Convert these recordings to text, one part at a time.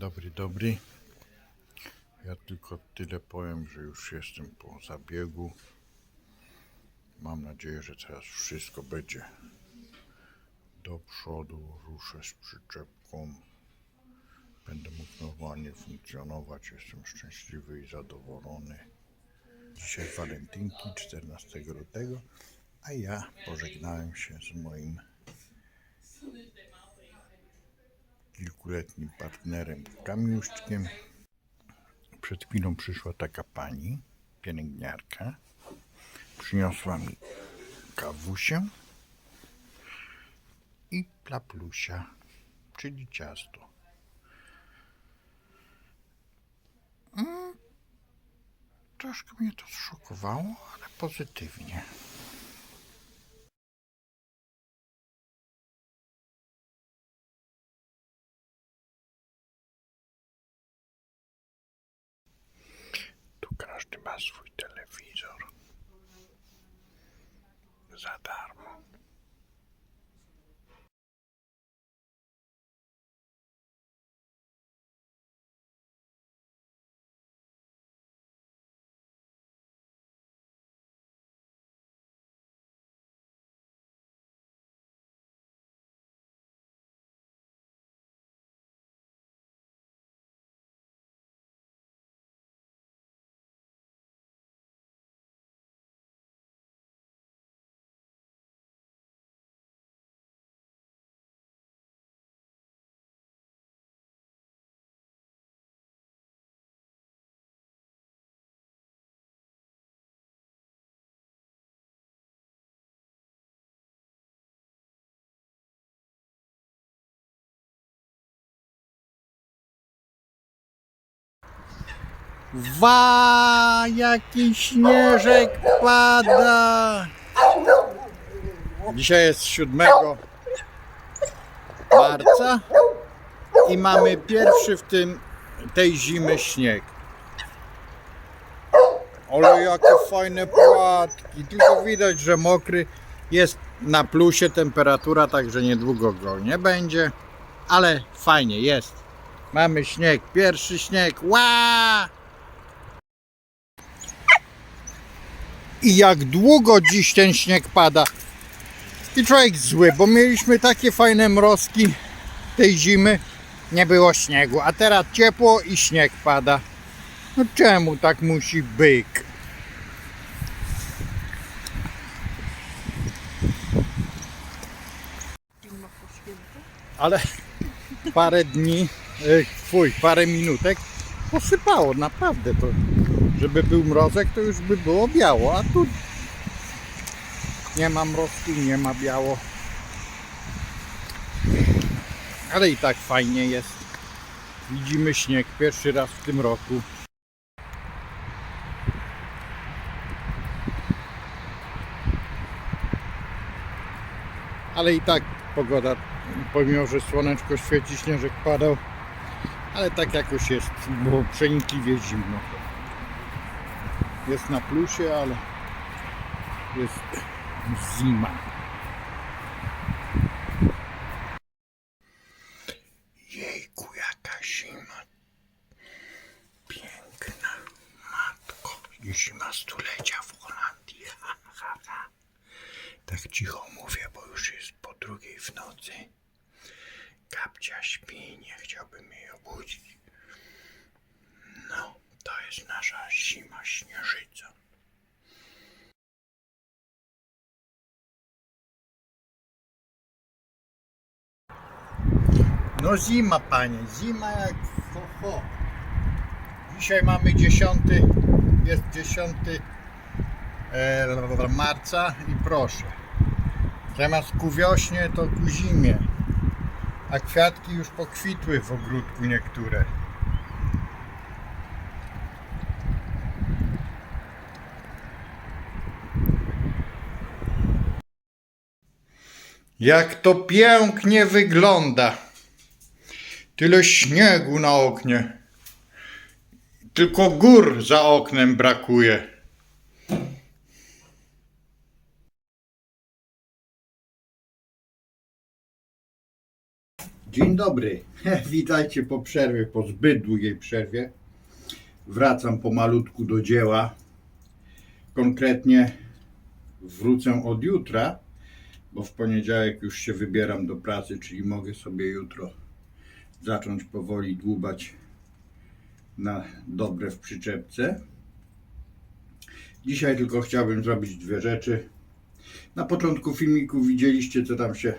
Dobry, dobry. Ja tylko tyle powiem, że już jestem po zabiegu. Mam nadzieję, że teraz wszystko będzie do przodu. Ruszę z przyczepką. Będę mógł normalnie funkcjonować. Jestem szczęśliwy i zadowolony. Dzisiaj walentynki 14 lutego, a ja pożegnałem się z moim kilkuletnim partnerem Kamiuszczkiem. Przed chwilą przyszła taka pani, pielęgniarka. Przyniosła mi kawusię i plaplusia, czyli ciasto. Mm, Troszkę mnie to zszokowało, ale pozytywnie. Każdy ma swój telewizor. Za darmo. Wa, jaki śnieżek pada! Dzisiaj jest 7 marca i mamy pierwszy w tym tej zimy śnieg. Ale jakie fajne płatki. Tylko widać, że mokry jest na plusie temperatura, także niedługo go nie będzie. Ale fajnie jest. Mamy śnieg, pierwszy śnieg. Ła! I jak długo dziś ten śnieg pada. I człowiek zły, bo mieliśmy takie fajne mrozki tej zimy. Nie było śniegu, a teraz ciepło i śnieg pada. No czemu tak musi być? Ale parę dni, e, fuj, parę minutek posypało, naprawdę to. Żeby był mrozek, to już by było biało, a tu nie ma mrozku, nie ma biało. Ale i tak fajnie jest. Widzimy śnieg pierwszy raz w tym roku. Ale i tak pogoda, pomimo że słoneczko świeci, śnieżek padał, ale tak jakoś jest, bo przenikliwie zimno. Jest na plusie, ale jest zima. Jejku, jaka zima. Piękna. Matko. Zima stulecia w Holandii. Tak cicho mówię, bo już jest po drugiej w nocy. Kapcia śpi, nie chciałbym jej obudzić. Jest nasza zima śnieżyca. No zima, panie, zima jak ho, ho. Dzisiaj mamy 10, jest 10 e, marca i proszę. Zamiast ku wiośnie to ku zimie. A kwiatki już pokwitły w ogródku niektóre. Jak to pięknie wygląda. Tyle śniegu na oknie. Tylko gór za oknem brakuje. Dzień dobry. Witajcie po przerwie, po zbyt długiej przerwie. Wracam pomalutku do dzieła. Konkretnie wrócę od jutra, bo w poniedziałek już się wybieram do pracy, czyli mogę sobie jutro zacząć powoli dłubać na dobre w przyczepce. Dzisiaj tylko chciałbym zrobić dwie rzeczy. Na początku filmiku widzieliście, co tam się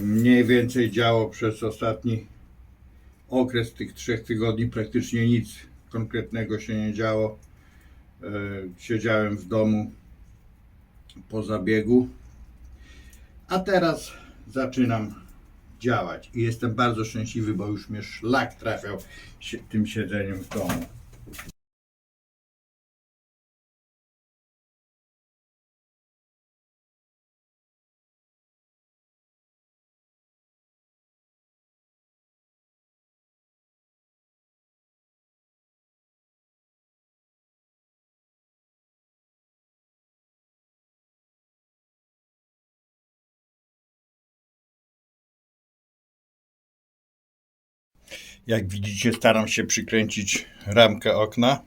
mniej więcej działo przez ostatni okres tych trzech tygodni. Praktycznie nic konkretnego się nie działo. E, Siedziałem w domu po zabiegu, a teraz zaczynam działać i jestem bardzo szczęśliwy, bo już mnie szlak trafiał tym siedzeniem w domu. Jak widzicie, staram się przykręcić ramkę okna,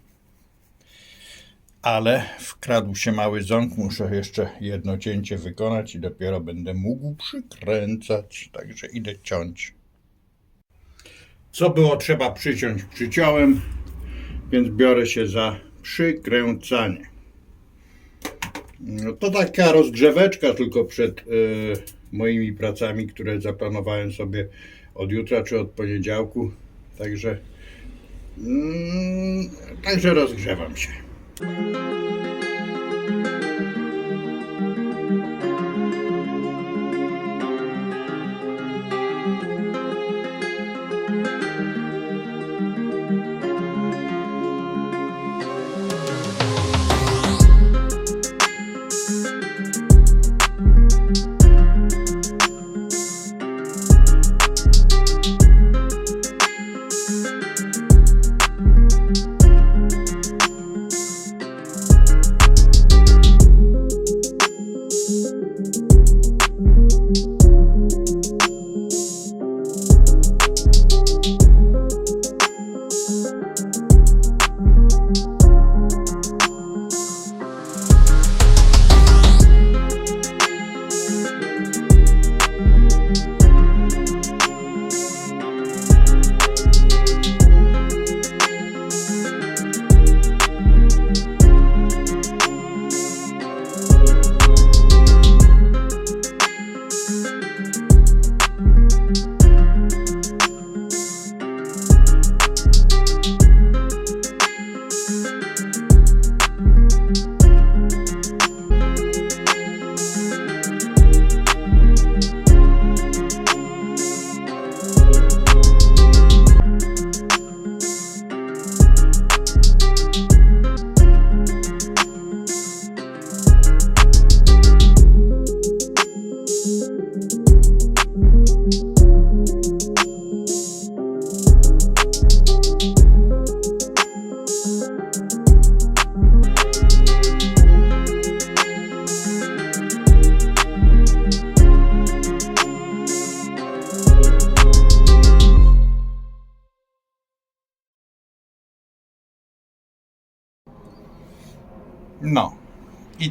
ale wkradł się mały ząg. Muszę jeszcze jedno cięcie wykonać i dopiero będę mógł przykręcać. Także idę ciąć. Co było trzeba przyciąć, przyciąłem, więc biorę się za przykręcanie. No to taka rozgrzeweczka tylko przed e, moimi pracami, które zaplanowałem sobie od jutra czy od poniedziałku. Także, mm, także rozgrzewam się.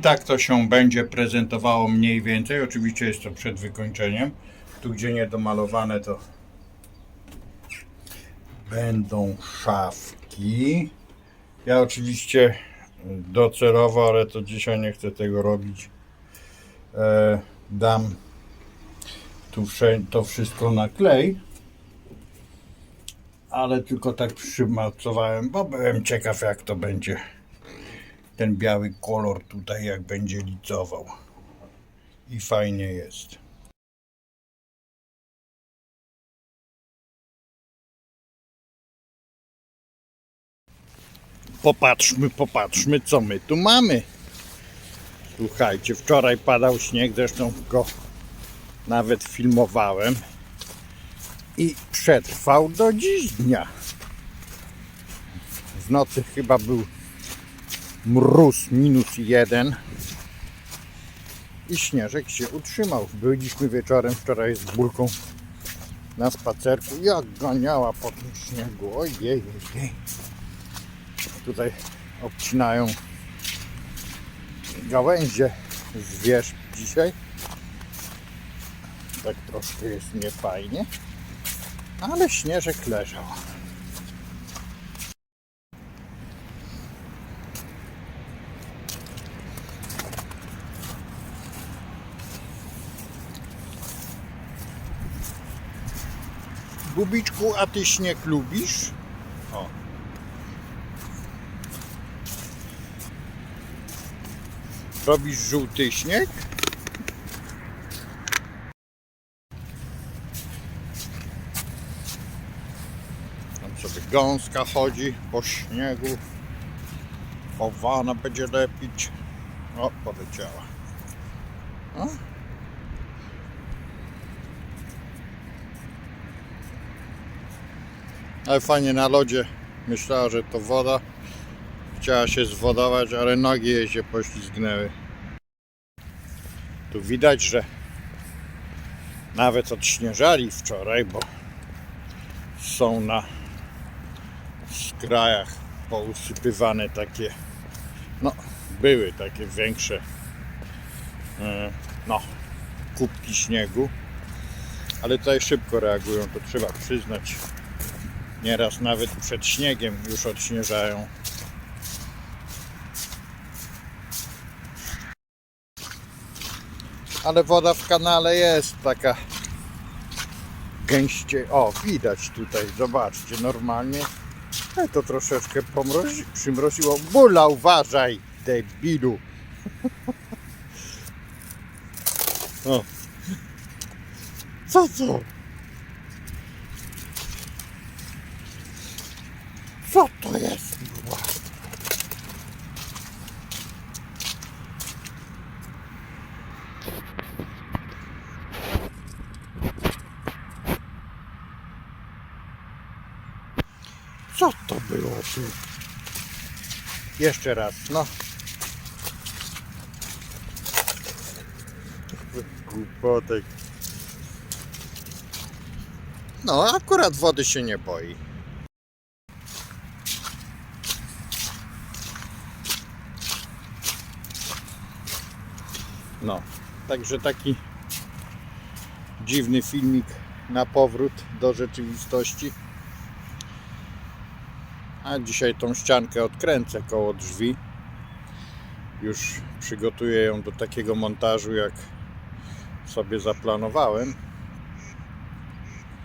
I tak to się będzie prezentowało mniej więcej. Oczywiście jest to przed wykończeniem. Tu gdzie niedomalowane to będą szafki. Ja oczywiście docelowo, ale to dzisiaj nie chcę tego robić. E, dam tu to wszystko na klej. Ale tylko tak przymacowałem, bo byłem ciekaw jak to będzie ten biały kolor tutaj jak będzie licował. I fajnie jest. Popatrzmy, popatrzmy, co my tu mamy. Słuchajcie, wczoraj padał śnieg, zresztą go nawet filmowałem. I przetrwał do dziś dnia. W nocy chyba był mróz minus jeden i śnieżek się utrzymał. Byliśmy wieczorem wczoraj z Bulką na spacerku. Jak ganiała po tym śniegu. Ojej, ojej. Tutaj obcinają gałęzie z wierzb dzisiaj. Tak troszkę jest niefajnie. Ale śnieżek leżał. Bubiczku, a ty śnieg lubisz? O. Robisz żółty śnieg? Tam sobie gąska chodzi po śniegu. Owana będzie lepić. O, poleciała. Ale fajnie na lodzie. Myślała, że to woda. Chciała się zwodować, ale nogi jej się poślizgnęły. Tu widać, że nawet odśnieżali wczoraj, bo są na skrajach pousypywane takie, no, były takie większe, e, no, kubki śniegu, ale tutaj szybko reagują, to trzeba przyznać. Nieraz nawet przed śniegiem już odśnieżają. Ale woda w kanale jest taka gęście. O, widać tutaj, zobaczcie, normalnie. Ale to troszeczkę pomrozi, przymroziło. Bula, uważaj, debilu. O. Co? Co to jest? kurwa? Co to było tu? Jeszcze raz, no. Głupotek. No, akurat wody się nie boi. No, także taki dziwny filmik na powrót do rzeczywistości. A dzisiaj tą ściankę odkręcę koło drzwi. Już przygotuję ją do takiego montażu, jak sobie zaplanowałem.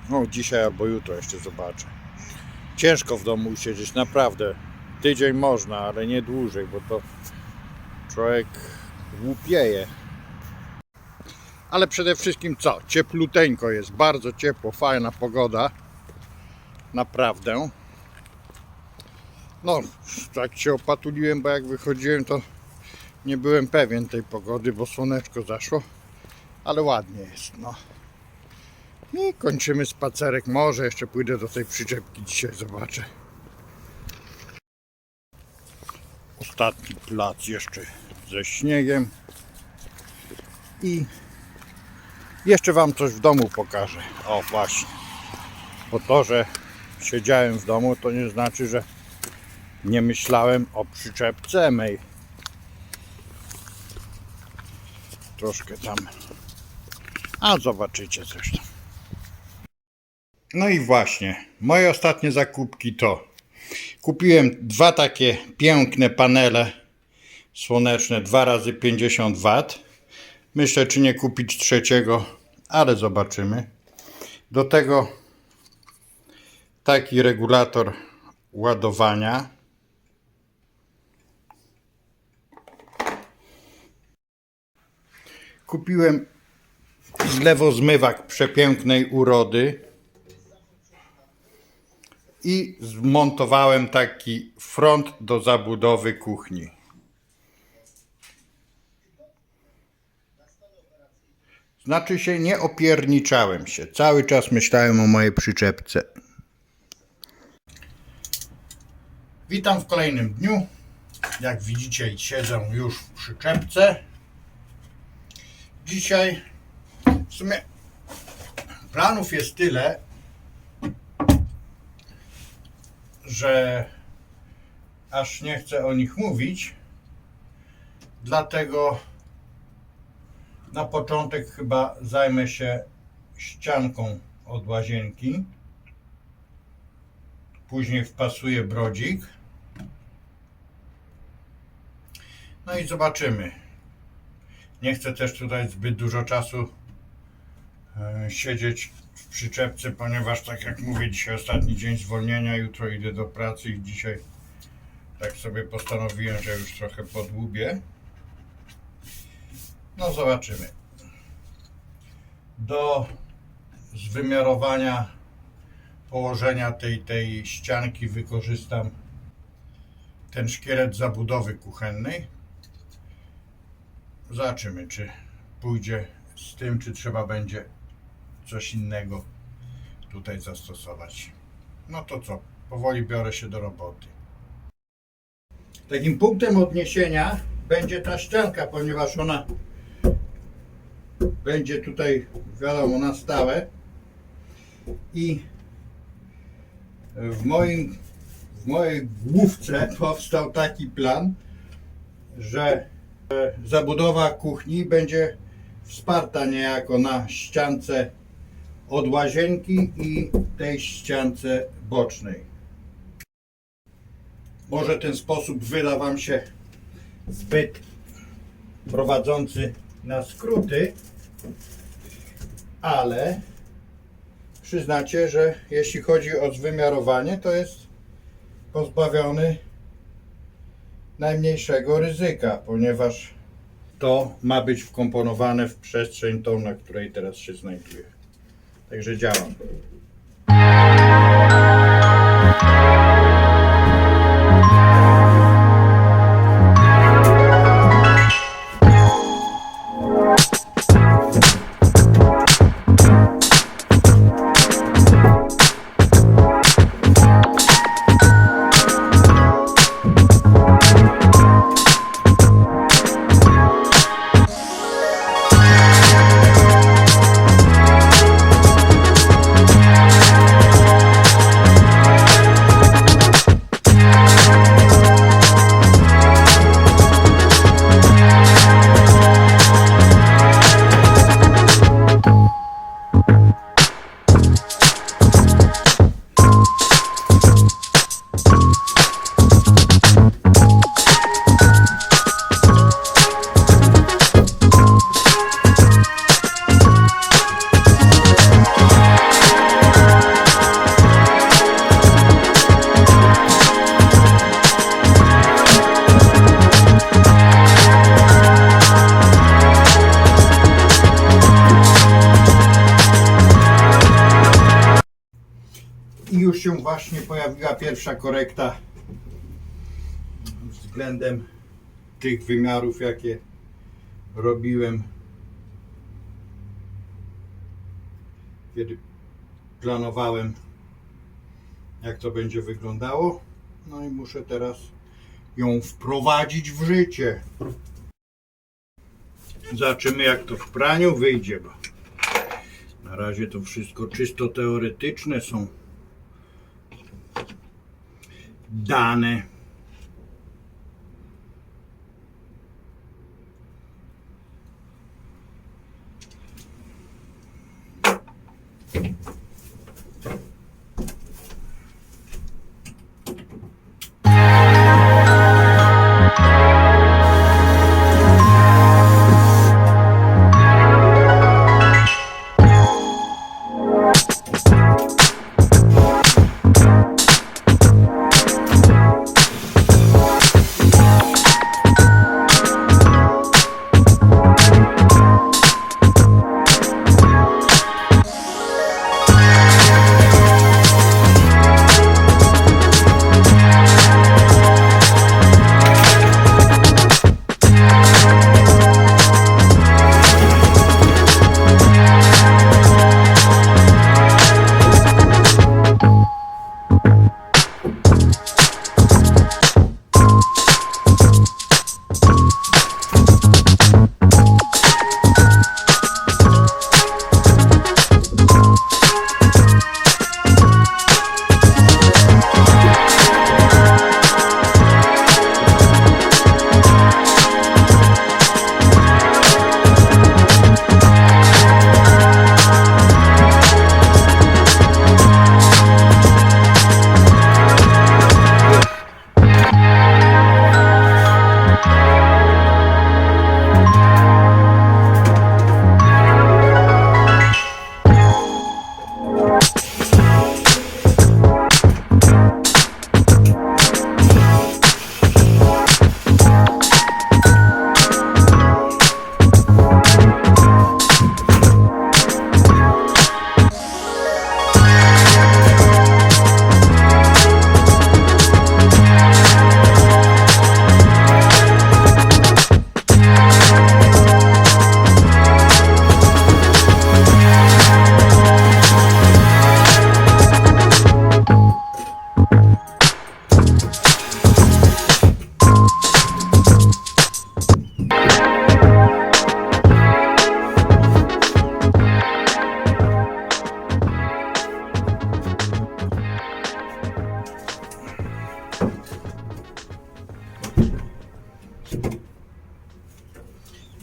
No, dzisiaj albo jutro jeszcze zobaczę. Ciężko w domu usiedzieć, naprawdę. Tydzień można, ale nie dłużej, bo to człowiek głupieje. Ale przede wszystkim co? Ciepluteńko jest, bardzo ciepło, fajna pogoda. Naprawdę. No, tak się opatuliłem, bo jak wychodziłem, to nie byłem pewien tej pogody, bo słoneczko zaszło. Ale ładnie jest, no. I kończymy spacerek. Może jeszcze pójdę do tej przyczepki dzisiaj, zobaczę. Ostatni plac jeszcze ze śniegiem. I jeszcze Wam coś w domu pokażę. O, właśnie. Po to, że siedziałem w domu, to nie znaczy, że nie myślałem o przyczepce mej. Troszkę tam. A zobaczycie zresztą. No i właśnie, moje ostatnie zakupki to kupiłem dwa takie piękne panele słoneczne 2 razy 50 W. Myślę, czy nie kupić trzeciego, ale zobaczymy. Do tego taki regulator ładowania. Kupiłem zlewozmywak przepięknej urody i zmontowałem taki front do zabudowy kuchni. Znaczy się nie opierniczałem się. Cały czas myślałem o mojej przyczepce. Witam w kolejnym dniu. Jak widzicie, siedzę już w przyczepce. Dzisiaj w sumie Planów jest tyle, że aż nie chcę o nich mówić. Dlatego na początek chyba zajmę się ścianką od łazienki. Później wpasuję brodzik. No i zobaczymy. Nie chcę też tutaj zbyt dużo czasu e, siedzieć w przyczepce, ponieważ tak jak mówię, dzisiaj ostatni dzień zwolnienia, jutro idę do pracy i dzisiaj tak sobie postanowiłem, że już trochę podłubię. No zobaczymy. Do zwymiarowania położenia tej, tej ścianki wykorzystam ten szkielet zabudowy kuchennej. Zobaczymy, czy pójdzie z tym, czy trzeba będzie coś innego tutaj zastosować. No to co, powoli biorę się do roboty. Takim punktem odniesienia będzie ta ścianka, ponieważ ona będzie tutaj, wiadomo, na stałe. I w moim, w mojej główce powstał taki plan, że zabudowa kuchni będzie wsparta niejako na ściance od łazienki i tej ściance bocznej. Może ten sposób wyda Wam się zbyt prowadzący na skróty, ale przyznacie, że jeśli chodzi o zwymiarowanie, to jest pozbawiony najmniejszego ryzyka, ponieważ to ma być wkomponowane w przestrzeń tą, na której teraz się znajduję. Także działam. Korekta względem tych wymiarów, jakie robiłem, kiedy planowałem, jak to będzie wyglądało. No i muszę teraz ją wprowadzić w życie. Zobaczymy, jak to w praniu wyjdzie, bo na razie to wszystko czysto teoretyczne są dane.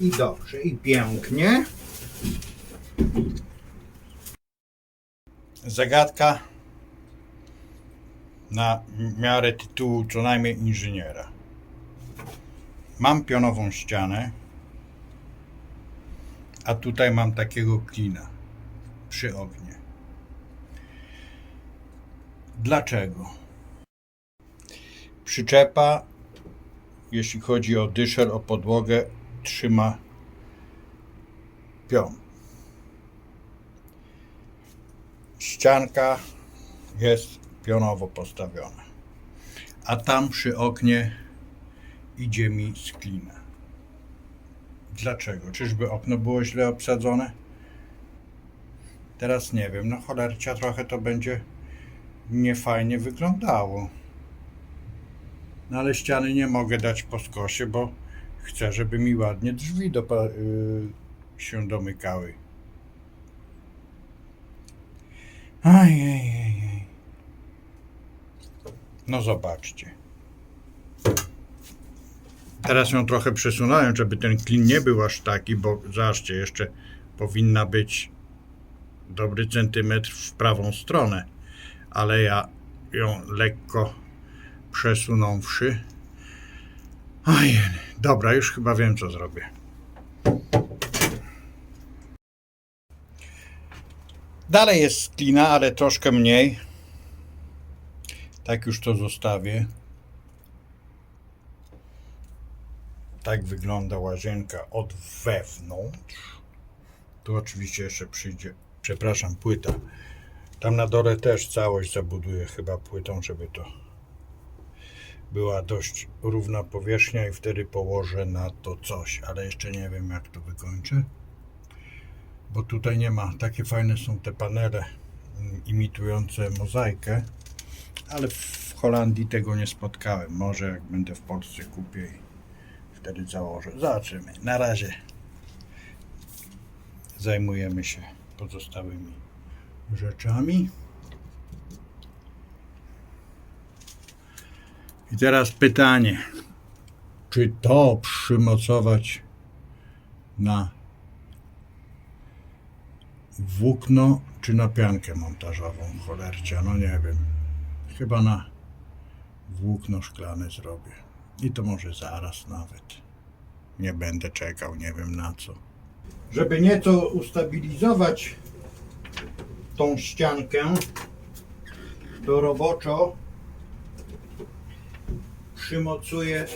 I dobrze, i pięknie. Zagadka na miarę tytułu co najmniej inżyniera. Mam pionową ścianę, a tutaj mam takiego klina przy oknie. Dlaczego? Przyczepa, jeśli chodzi o dyszel, o podłogę, trzyma pion. Ścianka jest pionowo postawiona. A tam przy oknie idzie mi z klina. Dlaczego? Czyżby okno było źle obsadzone? Teraz nie wiem. No cholercia trochę to będzie niefajnie wyglądało. No ale ściany nie mogę dać po skosie, bo chcę, żeby mi ładnie drzwi dopa- y, się domykały. Ajajajaj. No zobaczcie. Teraz ją trochę przesunąłem, żeby ten klin nie był aż taki, bo zobaczcie, jeszcze powinna być dobry centymetr w prawą stronę, ale ja ją lekko przesunąwszy. Oj, dobra, już chyba wiem co zrobię. Dalej jest klina, ale troszkę mniej. Tak już to zostawię. Tak wygląda łazienka od wewnątrz. Tu oczywiście jeszcze przyjdzie, przepraszam, płyta. Tam na dole też całość zabuduję chyba płytą, żeby to była dość równa powierzchnia i wtedy położę na to coś, ale jeszcze nie wiem jak to wykończę. Bo tutaj nie ma, takie fajne są te panele mm, imitujące mozaikę, ale w Holandii tego nie spotkałem. Może jak będę w Polsce kupię i wtedy założę. Zobaczymy. Na razie zajmujemy się pozostałymi rzeczami. I teraz pytanie, czy to przymocować na włókno, czy na piankę montażową, cholercia, no nie wiem. Chyba na włókno szklane zrobię. I to może zaraz nawet. Nie będę czekał, nie wiem na co. Żeby nieco ustabilizować tą ściankę, to roboczo przymocuję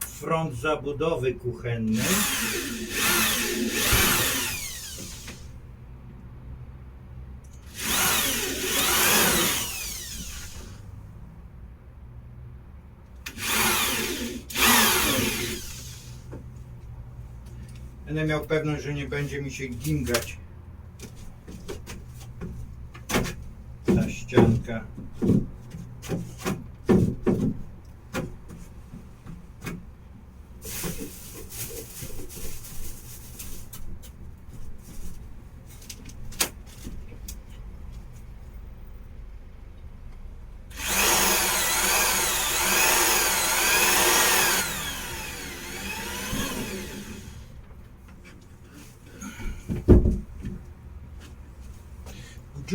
front zabudowy kuchennej. Będę miał pewność, że nie będzie mi się gingać ta ścianka.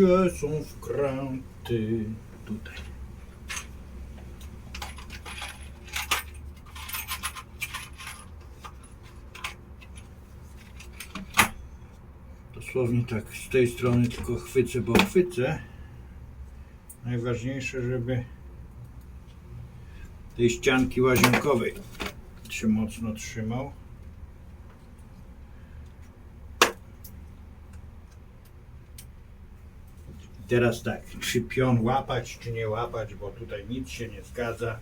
Gdzie są wkręty? Tutaj. Dosłownie tak z tej strony tylko chwycę, bo chwycę. Najważniejsze, żeby tej ścianki łazienkowej się mocno trzymał. Teraz tak, czy pion łapać, czy nie łapać, bo tutaj nic się nie zgadza.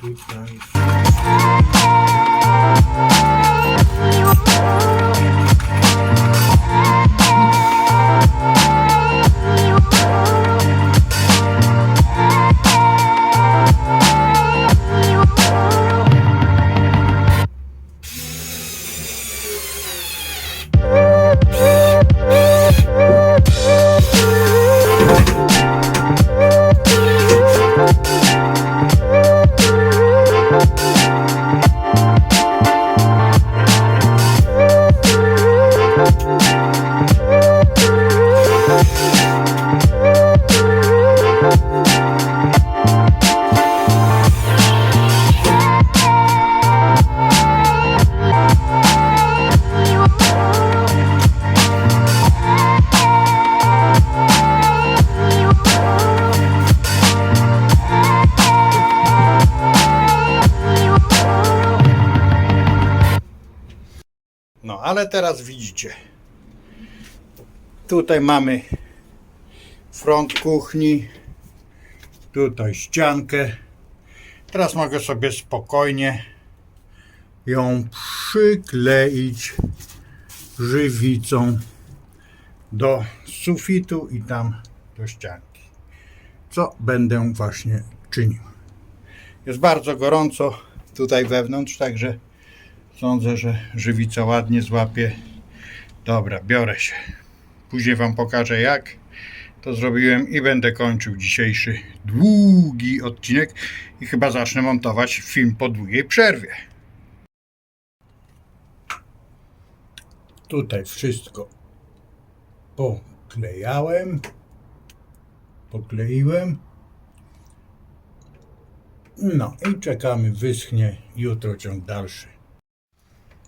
Tutaj No, widzicie. Tutaj mamy front kuchni. Tutaj ściankę. Teraz mogę sobie spokojnie ją przykleić żywicą do sufitu i tam do ścianki. Co będę właśnie czynił. Jest bardzo gorąco tutaj wewnątrz, także Sądzę, że żywica ładnie złapie. Dobra, biorę się. Później Wam pokażę jak to zrobiłem i będę kończył dzisiejszy długi odcinek i chyba zacznę montować film po długiej przerwie. Tutaj wszystko poklejałem, pokleiłem. No i czekamy, wyschnie jutro ciąg dalszy.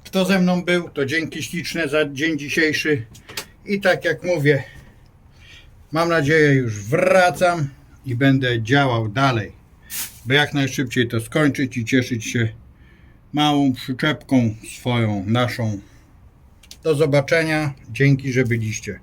Kto ze mną był, to dzięki śliczne za dzień dzisiejszy. I tak jak mówię, mam nadzieję już wracam i będę działał dalej, by jak najszybciej to skończyć i cieszyć się małą przyczepką swoją, naszą. Do zobaczenia. Dzięki, że byliście.